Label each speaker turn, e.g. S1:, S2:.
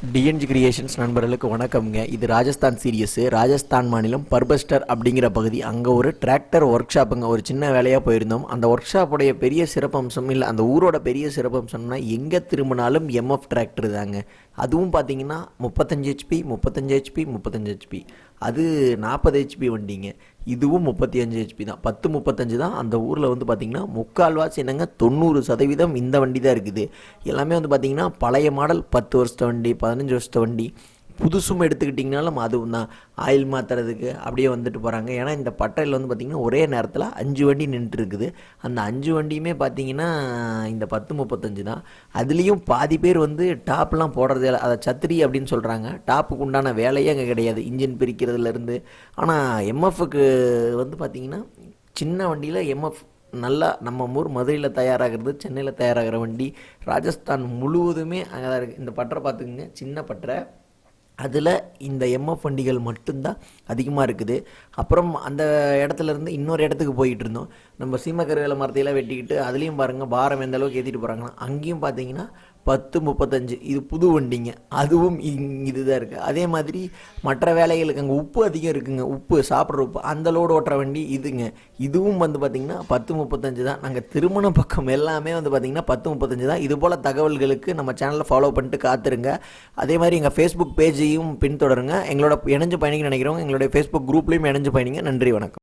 S1: TNG creations நண்பர்களுக்கு வணக்கம்ங்க. இது ராஜஸ்தான் சீரியஸு ராஜஸ்தான் மாநிலம் பர்பஸ்டர் அப்படிங்கிற பகுதி. அங்கே ஒரு டிராக்டர் ஒர்க் ஷாப்புங்க ஒரு சின்ன வேலையாக போயிருந்தோம். அந்த ஒர்க் ஷாப்புடைய பெரிய சிறப்பம்சம் இல்லை அந்த ஊரோட பெரிய சிறப்பம்சம்னா எங்கே திரும்பினாலும் எம்எஃப் டிராக்டர் தாங்க. அதுவும் பார்த்தீங்கன்னா முப்பத்தஞ்சு ஹெச்பி முப்பத்தஞ்சு ஹெச்பி முப்பத்தஞ்சு ஹெச்பி அது நாற்பது ஹெச்பி வண்டிங்க. இதுவும் முப்பத்தி அஞ்சு ஹெச்பி தான். பத்து முப்பத்தஞ்சு தான் அந்த ஊரில் வந்து பார்த்திங்கன்னா முக்கால்வாசி என்னங்க தொண்ணூறு சதவீதம் இந்த வண்டி தான் இருக்குது. எல்லாமே வந்து பார்த்திங்கன்னா பழைய மாடல் பத்து வருஷத்த வண்டி பதினஞ்சு வருஷத்த வண்டி. புதுசும் எடுத்துக்கிட்டிங்கனாலும் அதுவும் தான் ஆயில் மாற்றுறதுக்கு அப்படியே வந்துட்டு போகிறாங்க ஏன்னா இந்த பட்டறையில் வந்து பார்த்திங்கன்னா ஒரே நேரத்தில் அஞ்சு வண்டி நின்றுருக்குது. அந்த அஞ்சு வண்டியுமே பார்த்திங்கன்னா இந்த பத்து முப்பத்தஞ்சு தான். அதுலேயும் பாதி பேர் வந்து டாப்லாம் போடுறது இல்லை. அதை சத்திரி அப்படின்னு சொல்கிறாங்க டாப்புக்கு உண்டான வேலையே அங்கே கிடையாது. இன்ஜின் பிரிக்கிறதுலேருந்து ஆனால் எம்எஃப்க்கு வந்து பார்த்திங்கன்னா சின்ன வண்டியில் எம்எஃப் நல்லா நம்ம ஊர் மதுரையில் தயாராகிறது சென்னையில் தயாராகிற வண்டி. ராஜஸ்தான் முழுவதுமே அங்கே தான் இருக்குது இந்த பட்டறை பார்த்துக்குங்க சின்ன பட்டறை அதில் இந்த எம்எஃப் வண்டிகள் மட்டும்தான் அதிகமாக இருக்குது. அப்புறம் அந்த இடத்துல இருந்து இன்னொரு இடத்துக்கு போயிட்டு இருந்தோம். நம்ம சீமக்கருவேல மரத்தையெல்லாம் வெட்டிக்கிட்டு அதுலேயும் பாருங்கள் பாரம் எந்த அளவுக்கு ஏற்றிட்டு போகிறாங்கன்னா அங்கேயும் பார்த்தீங்கன்னா பத்து முப்பத்தஞ்சு. இது புது வண்டிங்க. அதுவும் இங் இதுதான் இருக்குது அதே மாதிரி மற்ற வேலைகளுக்கு அங்கே உப்பு அதிகம் இருக்குங்க. உப்பு சாப்பிட்ற உப்பு. அந்த லோடு ஓட்டுற வண்டி இதுங்க. இதுவும் வந்து பார்த்திங்கன்னா பத்து முப்பத்தஞ்சு தான். நாங்கள் திருமண பக்கம் எல்லாமே வந்து பார்த்திங்கன்னா பத்து முப்பத்தஞ்சு தான். இது போல் தகவல்களுக்கு நம்ம சேனலை ஃபாலோ பண்ணிட்டு காத்துருங்க. அதே மாதிரி எங்கள் ஃபேஸ்புக் பேஜையும் பின்தொடருங்க. எங்களோட இணைஞ்சு பயணிக்க நினைக்கிறவங்க எங்களுடைய ஃபேஸ்புக் குரூப்லேயும் இணைஞ்சு பயணிங்க. நன்றி வணக்கம்.